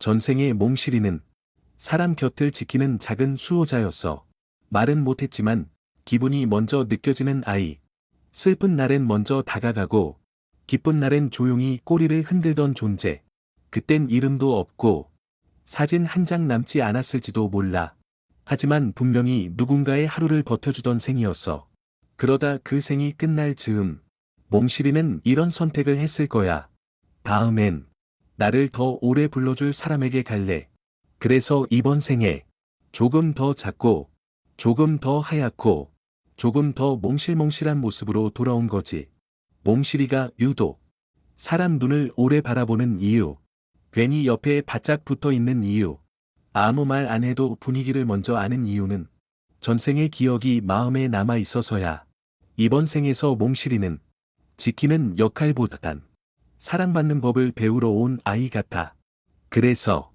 전생의 몽실이는 사람 곁을 지키는 작은 수호자였어. 말은 못했지만 기분이 먼저 느껴지는 아이. 슬픈 날엔 먼저 다가가고 기쁜 날엔 조용히 꼬리를 흔들던 존재. 그땐 이름도 없고 사진 한 장 남지 않았을지도 몰라. 하지만 분명히 누군가의 하루를 버텨주던 생이었어. 그러다 그 생이 끝날 즈음, 몽실이는 이런 선택을 했을 거야. 다음엔 나를 더 오래 불러줄 사람에게 갈래. 그래서 이번 생에 조금 더 작고, 조금 더 하얗고, 조금 더 몽실몽실한 모습으로 돌아온 거지. 몽실이가 유독 사람 눈을 오래 바라보는 이유, 괜히 옆에 바짝 붙어 있는 이유, 아무 말 안 해도 분위기를 먼저 아는 이유는 전생의 기억이 마음에 남아 있어서야. 이번 생에서 몽실이는 지키는 역할보단 사랑받는 법을 배우러 온 아이 같아. 그래서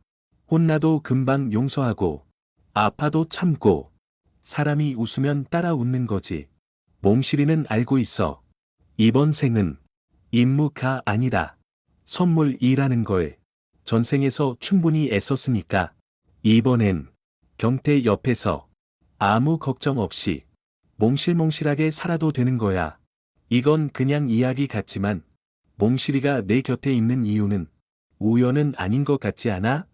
혼나도 금방 용서하고 아파도 참고 사람이 웃으면 따라 웃는 거지. 몽실이는 알고 있어. 이번 생은 임무가 아니다. 선물이라는 걸 전생에서 충분히 애썼으니까 이번엔 경태 옆에서 아무 걱정 없이 몽실몽실하게 살아도 되는 거야. 이건 그냥 이야기 같지만 몽실이가 내 곁에 있는 이유는 우연은 아닌 것 같지 않아?